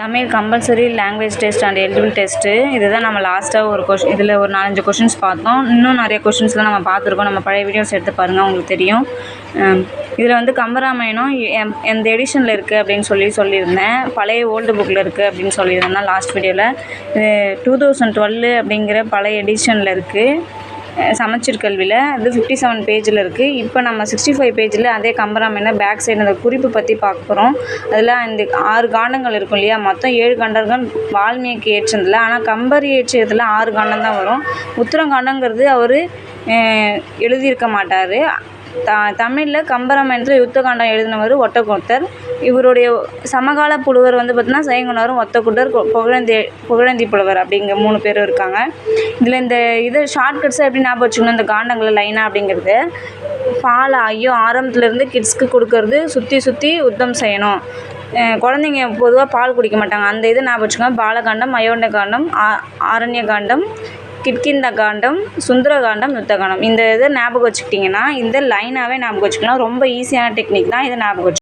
Tamil compulsory language test and eligible test இதுதான் நம்ம லாஸ்ட்டாக ஒரு கொஷ் இதில் ஒரு நாலஞ்சு கொஷின்ஸ் பார்த்தோம். இன்னும் நிறைய கொஷின்ஸ்லாம் நம்ம பார்த்துருக்கோம். நம்ம பழைய வீடியோஸ் எடுத்து பாருங்கள் உங்களுக்கு தெரியும். இதில் வந்து கம்பராமாயணம் எம் எந்த எடிஷனில் இருக்குது அப்படின்னு சொல்லி சொல்லியிருந்தேன். பழைய ஓல்டு புக்கில் இருக்குது அப்படின்னு சொல்லியிருந்தேன் லாஸ்ட் வீடியோவில் இது டூ தௌசண்ட் டுவெல் அப்படிங்கிற பழைய எடிஷனில் இருக்குது சமச்சீர் கல்வியில் அது ஃபிஃப்டி செவன் பேஜில் இருக்குது இப்போ நம்ம சிக்ஸ்டி ஃபைவ் பேஜில் அதே கம்பராமாயணம் பேக் சைடு அந்த குறிப்பு பற்றி பார்க்க போகிறோம் அதில் இந்த ஆறு காண்டங்கள் இருக்கும் இல்லையா? மொத்தம் ஏழு காண்டங்கள் வால்மீகி ஏற்றதில். ஆனால் கம்பர் ஏற்றியதில் ஆறு காண்டம் தான் வரும். உத்தரகாண்டங்கிறது அவர் எழுதியிருக்க மாட்டார். த தமிழில் கம்பராமாயணத்தில் யுத்தகாண்டம் எழுதினவர் ஒட்டக்கொத்தர் இவருடைய சமகால புலவர் வந்து பார்த்திங்கன்னா செய்குணரும் ஒத்தக்குட்டர் புகழந்தி புகழந்தி புலவர் அப்படிங்கிற மூணு பேரும் இருக்காங்க. இதில் இந்த இது ஷார்ட்கட்ஸாக எப்படி ஞாபகம் வச்சுக்கணும்? இந்த காண்டங்கள் லைனாக அப்படிங்கிறது. பால் ஐயோ ஆரம்பத்துலேருந்து கிட்ஸ்க்கு கொடுக்கறது சுற்றி சுற்றி யுத்தம் செய்யணும். குழந்தைங்க பொதுவாக பால் குடிக்க மாட்டாங்க. அந்த இதை ஞாபகம் வச்சுக்கோங்க. பாலகாண்டம் அயோண்ட காண்டம் ஆ- ஆரண்ய காண்டம் கிட்கிந்த காண்டம் சுந்தர காண்டம் யுத்த காண்டம் இந்த இதை ஞாபகம் வச்சுக்கிட்டிங்கன்னா இந்த லைனாகவே ஞாபகம் வச்சுக்கலாம் ரொம்ப ஈஸியான டெக்னிக் தான் இதை ஞாபகம் வச்சு